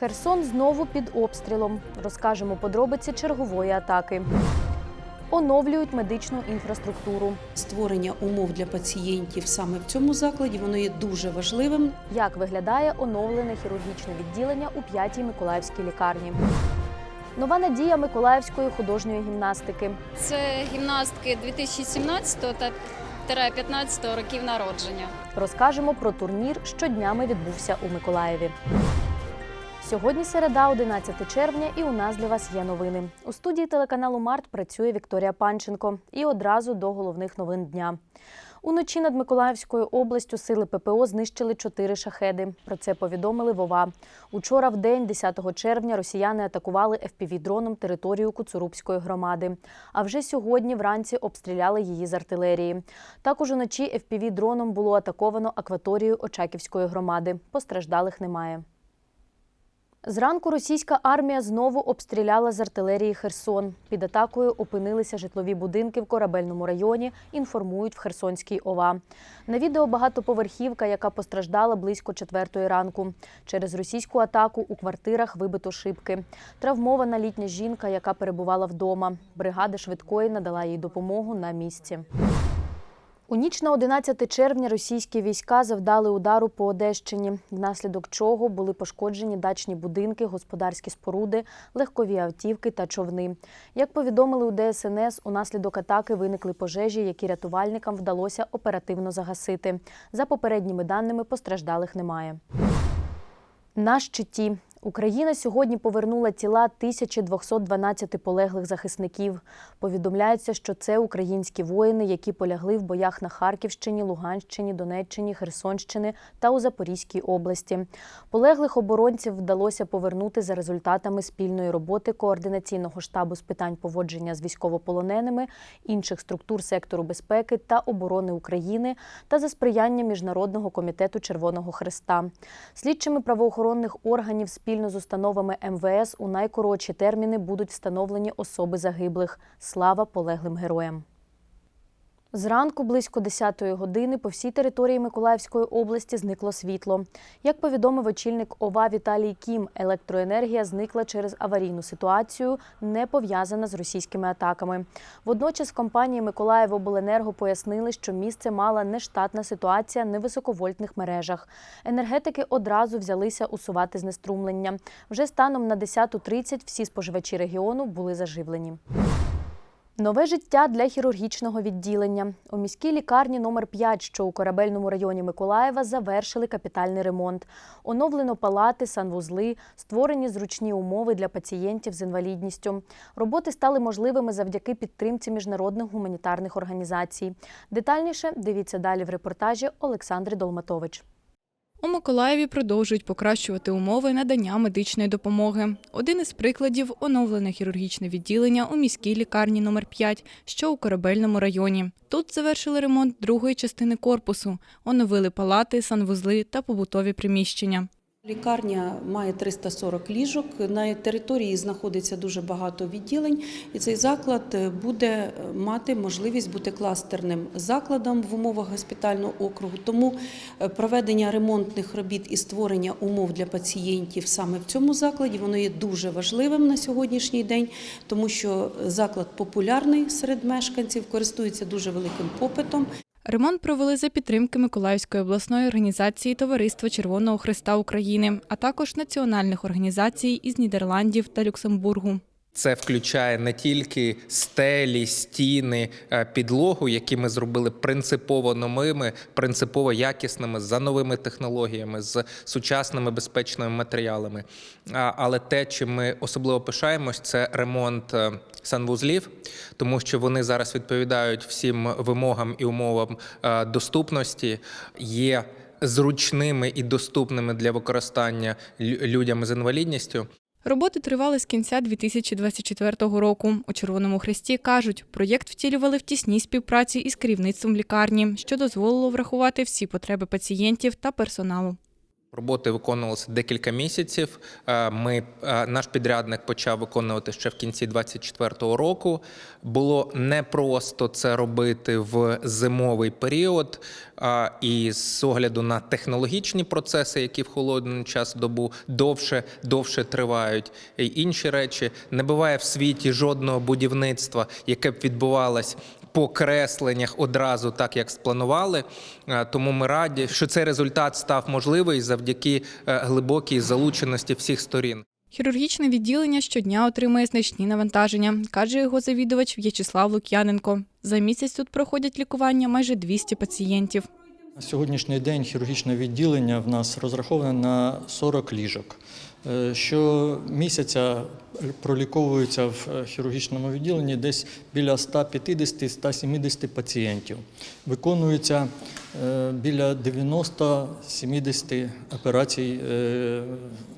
Херсон знову під обстрілом. Розкажемо подробиці чергової атаки. Оновлюють медичну інфраструктуру. Створення умов для пацієнтів саме в цьому закладі воно є дуже важливим. Як виглядає оновлене хірургічне відділення у 5-й Миколаївській лікарні? Нова надія Миколаївської художньої гімнастики. Це гімнастки 2017 та 15 років народження. Розкажемо про турнір, що днями відбувся у Миколаєві. Сьогодні середа, 11 червня, і у нас для вас є новини. У студії телеканалу Март працює Вікторія Панченко. І одразу до головних новин дня. Уночі над Миколаївською областю сили ППО знищили чотири шахеди. Про це повідомили Вова. Учора в день, 10 червня, росіяни атакували ФПВ-дроном територію Куцурубської громади. А вже сьогодні вранці обстріляли її з артилерії. Також уночі ФПВ-дроном було атаковано акваторію Очаківської громади. Постраждалих немає. Зранку російська армія знову обстріляла з артилерії Херсон. Під атакою опинилися житлові будинки в корабельному районі, інформують в Херсонській ОВА. На відео багатоповерхівка, яка постраждала близько четвертої ранку. Через російську атаку у квартирах вибито шибки. Травмована літня жінка, яка перебувала вдома. Бригада швидкої надала їй допомогу на місці. У ніч на 11 червня російські війська завдали удару по Одещині, внаслідок чого були пошкоджені дачні будинки, господарські споруди, легкові автівки та човни. Як повідомили у ДСНС, унаслідок атаки виникли пожежі, які рятувальникам вдалося оперативно загасити. За попередніми даними постраждалих немає. На щиті Україна сьогодні повернула тіла 1212 полеглих захисників. Повідомляється, що це українські воїни, які полягли в боях на Харківщині, Луганщині, Донеччині, Херсонщини та у Запорізькій області. Полеглих оборонців вдалося повернути за результатами спільної роботи координаційного штабу з питань поводження з військовополоненими, інших структур сектору безпеки та оборони України та за сприяння Міжнародного комітету Червоного Хреста. Слідчими правоохоронних органів спільно з установами МВС у найкоротші терміни будуть встановлені особи загиблих. Слава полеглим героям. Зранку близько 10-ї години по всій території Миколаївської області зникло світло. Як повідомив очільник ОВА Віталій Кім, електроенергія зникла через аварійну ситуацію, не пов'язана з російськими атаками. Водночас компанії Миколаївобленерго пояснили, що місце мала нештатна ситуація на високовольтних мережах. Енергетики одразу взялися усувати знеструмлення. Вже станом на 10.30 всі споживачі регіону були заживлені. Нове життя для хірургічного відділення. У міській лікарні номер 5, що у корабельному районі Миколаєва, завершили капітальний ремонт. Оновлено палати, санвузли, створені зручні умови для пацієнтів з інвалідністю. Роботи стали можливими завдяки підтримці міжнародних гуманітарних організацій. Детальніше дивіться далі в репортажі Олександри Долматович. У Миколаєві продовжують покращувати умови надання медичної допомоги. Один із прикладів оновлене хірургічне відділення у міській лікарні номер 5 що у корабельному районі. Тут завершили ремонт другої частини корпусу, оновили палати, санвузли та побутові приміщення. Лікарня має 340 ліжок. На території знаходиться дуже багато відділень, і цей заклад буде мати можливість бути кластерним закладом в умовах госпітального округу. Тому е, проведення ремонтних робіт і створення умов для пацієнтів саме в цьому закладі воно є дуже важливим на сьогоднішній день, тому що заклад популярний серед мешканців, користується дуже великим попитом. Ремонт провели за підтримки Миколаївської обласної організації Товариства Червоного Христа України, а також національних організацій із Нідерландів та Люксембургу. Це включає не тільки стелі, стіни, е, підлогу, які ми зробили принципово новими, принципово якісними, за новими технологіями, з сучасними безпечними матеріалами. Але те, чим ми особливо пишаємось, це ремонт е, санвузлів, тому що вони зараз відповідають всім вимогам і умовам е, доступності. Є зручними і доступними для використання лю- людям з інвалідністю. Роботи тривали з кінця 2024 року. У Червоному Хресті кажуть, проєкт втілювали в тісній співпраці із керівництвом лікарні, що дозволило врахувати всі потреби пацієнтів та персоналу. Роботи виконувалися декілька місяців. Е, Ми е, наш підрядник почав виконувати ще в кінці 2024 року. Було непросто це робити в зимовий період. е, І з огляду на технологічні процеси, які в холодний час добу довше довше тривають, і інші речі не буває в світі жодного будівництва, яке б відбувалось по кресленнях одразу так, як спланували. Е, Тому ми раді, що цей результат став можливий завдяки е, глибокій залученості всіх сторін. Хірургічне відділення щодня отримує значні навантаження, каже його завідувач В'ячеслав Лук'яненко. За місяць тут проходять лікування майже 200 пацієнтів. На сьогоднішній день хірургічне відділення в нас розраховане на 40 ліжок. Е, Щомісяця проліковується в е, хірургічному відділенні десь біля 150-170 пацієнтів. Виконується е, біля 90-70 операцій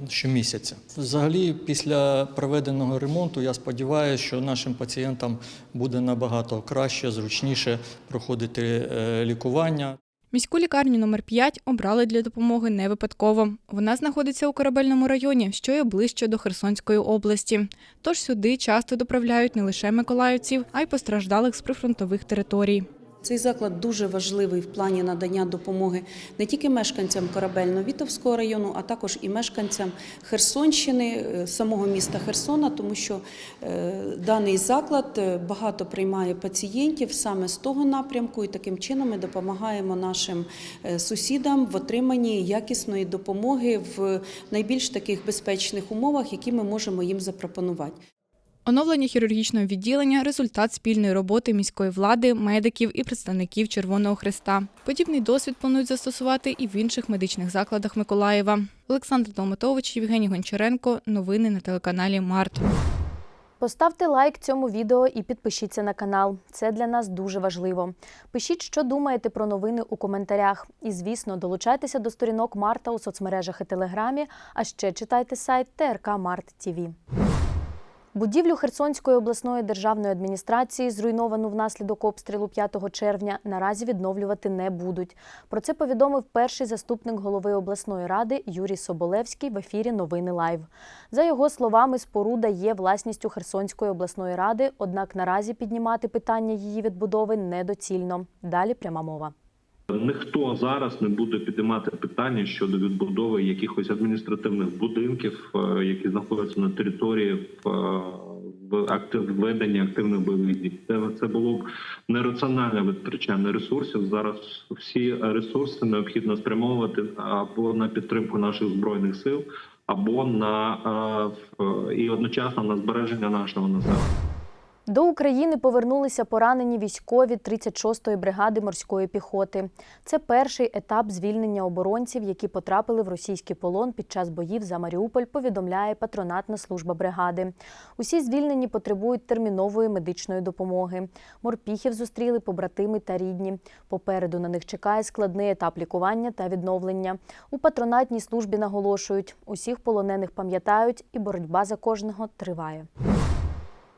щомісяця. Взагалі, після проведеного ремонту, я сподіваюся, що нашим пацієнтам буде набагато краще, зручніше проходити лікування. Міську лікарню номер 5 обрали для допомоги не випадково. Вона знаходиться у корабельному районі, що є ближче до Херсонської області. Тож сюди часто доправляють не лише миколаївців, а й постраждалих з прифронтових територій. Цей заклад дуже важливий в плані надання допомоги не тільки мешканцям Корабельно-Вітовського району, а також і мешканцям Херсонщини, е, самого міста Херсона, тому що е, даний заклад е, багато приймає пацієнтів саме з того напрямку, і таким чином ми допомагаємо нашим сусідам в отриманні якісної допомоги в найбільш таких безпечних умовах, які ми можемо їм запропонувати. Оновлення хірургічного відділення результат спільної роботи міської влади, медиків і представників Червоного Хреста. Подібний досвід планують застосувати і в інших медичних закладах Миколаєва. Олександр Долматович, Євгеній Гончаренко. Новини на телеканалі Март. Поставте лайк цьому відео і підпишіться на канал. Це для нас дуже важливо. Пишіть, що думаєте про новини у коментарях. І, звісно, долучайтеся до сторінок Марта у соцмережах і Телеграмі, а ще читайте сайт ТРК Март ТІВІ. Будівлю Херсонської обласної державної адміністрації, зруйновану внаслідок обстрілу 5 червня, наразі відновлювати не будуть. Про це повідомив перший заступник голови обласної ради Юрій Соболевський в ефірі Новини Лайв. За його словами, споруда є власністю Херсонської обласної ради, однак наразі піднімати питання її відбудови недоцільно. Далі пряма мова. Ніхто зараз не буде підіймати питання щодо відбудови якихось адміністративних будинків, е, які знаходяться на території в, е, актив ведення активних бойових дій. Це, це було б нераціональне витрачання ресурсів. Зараз всі ресурси необхідно спрямовувати або на підтримку наших збройних сил, або на е, і одночасно на збереження нашого населення. До України повернулися поранені військові 36-ї бригади морської піхоти. Це перший етап звільнення оборонців, які потрапили в російський полон під час боїв за Маріуполь, повідомляє патронатна служба бригади. Усі звільнені потребують термінової медичної допомоги. Морпіхів зустріли побратими та рідні. Попереду на них чекає складний етап лікування та відновлення. У патронатній службі наголошують, усіх полонених пам'ятають, і боротьба за кожного триває.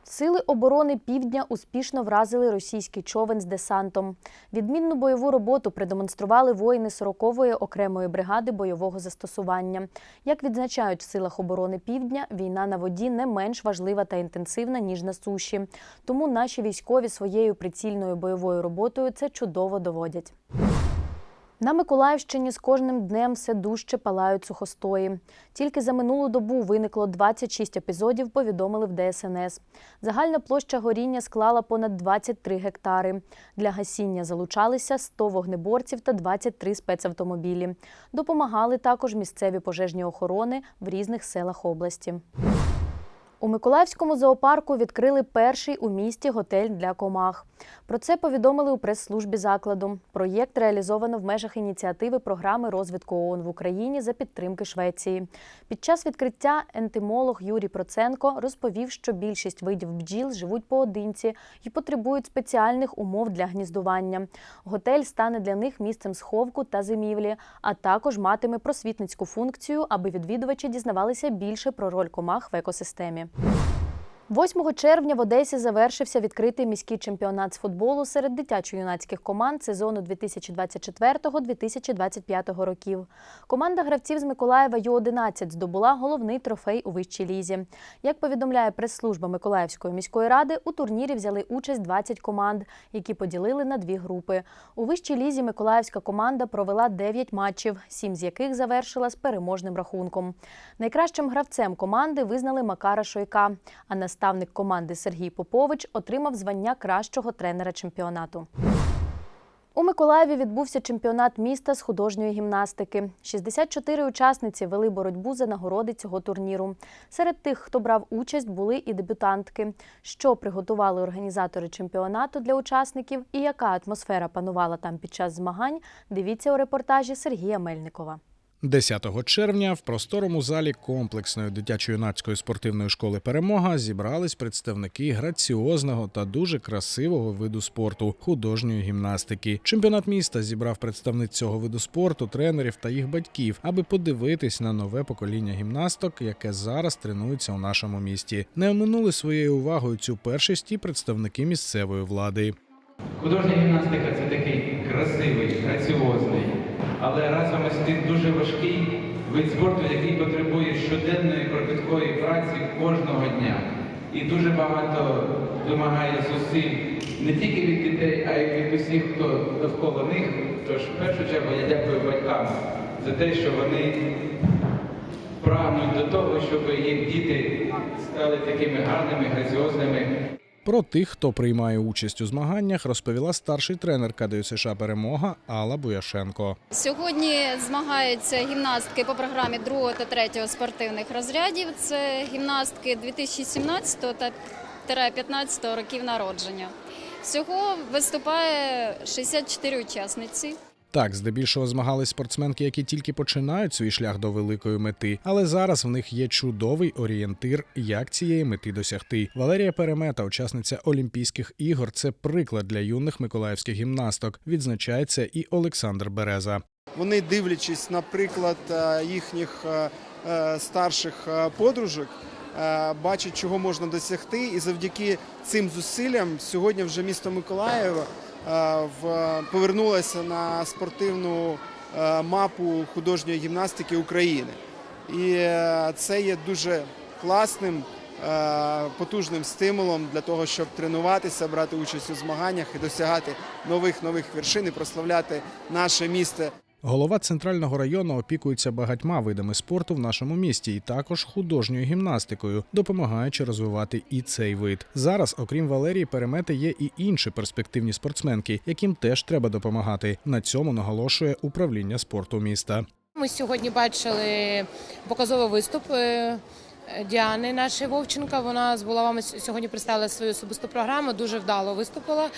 Сили оборони Півдня успішно вразили російський човен з десантом. Відмінну бойову роботу продемонстрували воїни 40-ї окремої бригади бойового застосування. Як відзначають в силах оборони Півдня, війна на воді не менш важлива та інтенсивна, ніж на суші. Тому наші військові своєю прицільною бойовою роботою це чудово доводять. На Миколаївщині з кожним днем все дужче палають сухостої. Тільки за минулу добу виникло 26 епізодів, повідомили в ДСНС. Загальна площа горіння склала понад 23 гектари. Для гасіння залучалися 100 вогнеборців та 23 спецавтомобілі. Допомагали також місцеві пожежні охорони в різних селах області. У Миколаївському зоопарку відкрили перший у місті готель для комах. Про це повідомили у прес-службі закладу. Проєкт реалізовано в межах ініціативи програми розвитку ООН в Україні за підтримки Швеції. Під час відкриття ентимолог Юрій Проценко розповів, що більшість видів бджіл живуть поодинці і потребують спеціальних умов для гніздування. Готель стане для них місцем сховку та зимівлі, а також матиме просвітницьку функцію, аби відвідувачі дізнавалися більше про роль комах в екосистемі. 8 червня в Одесі завершився відкритий міський чемпіонат з футболу серед дитячо-юнацьких команд сезону 2024-2025 років. Команда гравців з Миколаєва Ю-11 здобула головний трофей у вищій лізі. Як повідомляє прес-служба Миколаївської міської ради, у турнірі взяли участь 20 команд, які поділили на дві групи. У вищій лізі Миколаївська команда провела 9 матчів, 7 з яких завершила з переможним рахунком. Найкращим гравцем команди визнали Макара Шойка, а наставник команди Сергій Попович отримав звання кращого тренера чемпіонату. У Миколаєві відбувся чемпіонат міста з художньої гімнастики. 64 учасниці вели боротьбу за нагороди цього турніру. Серед тих, хто брав участь, були і дебютантки. Що приготували організатори чемпіонату для учасників і яка атмосфера панувала там під час змагань, дивіться у репортажі Сергія Мельникова. 10 червня в просторому залі комплексної дитячо-юнацької спортивної школи Перемога зібрались представники граціозного та дуже красивого виду спорту художньої гімнастики. Чемпіонат міста зібрав представниць цього виду спорту, тренерів та їх батьків, аби подивитись на нове покоління гімнасток, яке зараз тренується у нашому місті. Не оминули своєю увагою цю першість і представники місцевої влади. Художня гімнастика це такий красивий, граціозний, але разом із тим дуже важкий вид спорту, який потребує щоденної кропіткої праці кожного дня. І дуже багато вимагає зусиль не тільки від дітей, а й від усіх, хто довкола них. Тож, в першу чергу, я дякую батькам за те, що вони прагнуть до того, щоб їх діти стали такими гарними, граціозними. Про тих, хто приймає участь у змаганнях, розповіла старший тренер КДЮ США Перемога Алла Буяшенко. Сьогодні змагаються гімнастки по програмі 2 та 3 спортивних розрядів. Це гімнастки 2017 та 15 років народження. Всього виступає 64 учасниці. Так, здебільшого змагались спортсменки, які тільки починають свій шлях до великої мети, але зараз в них є чудовий орієнтир, як цієї мети досягти. Валерія Перемета, учасниця Олімпійських ігор, це приклад для юних миколаївських гімнасток. Відзначається і Олександр Береза. Вони, дивлячись, наприклад, е, їхніх е, е, старших подружок, бачать, чого можна досягти, і завдяки цим зусиллям сьогодні вже місто Миколаїв е, повернулося на спортивну е, мапу художньої гімнастики України. І е, це є дуже класним. Потужним стимулом для того, щоб тренуватися, брати участь у змаганнях і досягати нових нових вершин і прославляти наше місто Голова центрального району опікується багатьма видами спорту в нашому місті і також художньою гімнастикою, допомагаючи розвивати і цей вид. Зараз, окрім Валерії Перемети, є і інші перспективні спортсменки, яким теж треба допомагати. На цьому наголошує управління спорту міста. Ми сьогодні бачили показовий виступ е, Діани нашої Вовченка. Вона з булавами сьогодні представила свою особисту програму, дуже вдало виступила.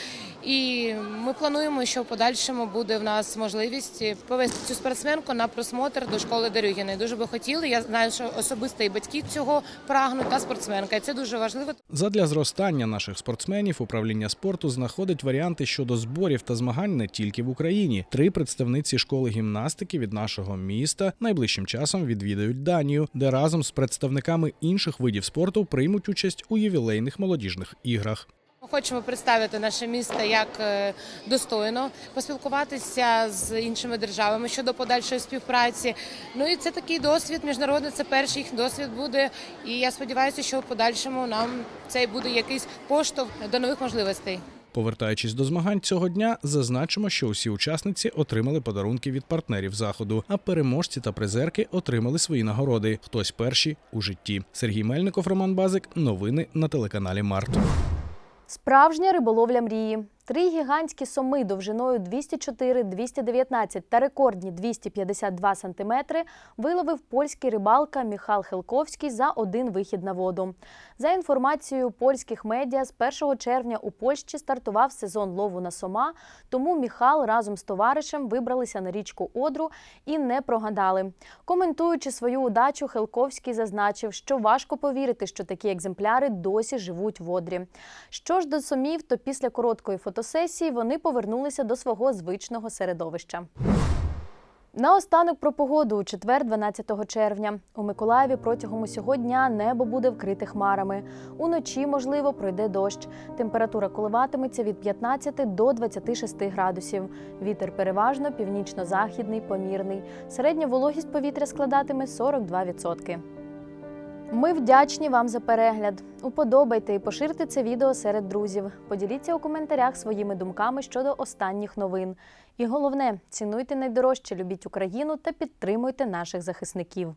І ми плануємо, що в подальшому буде в нас можливість повести цю спортсменку на просмотр до школи Дерюгіної. Дуже би хотіли. Я знаю, що особисто і батьки цього прагнуть, та спортсменка. Це дуже важливо. Задля зростання наших спортсменів управління спорту знаходить варіанти щодо зборів та змагань не тільки в Україні. Три представниці школи гімнастики від нашого міста найближчим часом відвідають Данію, де разом з представниками інших видів спорту приймуть участь у ювілейних молодіжних іграх. Ми хочемо представити наше місто як е, достойно, поспілкуватися з іншими державами щодо подальшої співпраці. Ну і це такий досвід міжнародний. Це перший їх досвід буде. І я сподіваюся, що в подальшому нам цей буде якийсь поштовх до нових можливостей. Повертаючись до змагань цього дня, зазначимо, що усі учасниці отримали подарунки від партнерів заходу, а переможці та призерки отримали свої нагороди. Хтось перші у житті. Сергій Мельников, Роман Базик. Новини на телеканалі Март. Справжня риболовля мрії. Три гігантські соми довжиною 204, 219 та рекордні 252 сантиметри виловив польський рибалка Міхал Хелковський за один вихід на воду. За інформацією польських медіа, з 1 червня у Польщі стартував сезон лову на сома, тому Міхал разом з товаришем вибралися на річку Одру і не прогадали. Коментуючи свою удачу, Хелковський зазначив, що важко повірити, що такі екземпляри досі живуть в Одрі. Що ж до сомів, то після короткої фотосесії вони повернулися до свого звичного середовища. Наостанок про погоду у четвер, 12 червня. У Миколаєві протягом усього дня небо буде вкрите хмарами. Уночі, можливо, пройде дощ. Температура коливатиметься від 15 до 26 градусів. Вітер переважно північно-західний, помірний. Середня вологість повітря складатиме 42%. Ми вдячні вам за перегляд. Уподобайте і поширте це відео серед друзів. Поділіться у коментарях своїми думками щодо останніх новин. І головне, цінуйте найдорожче, любіть Україну та підтримуйте наших захисників.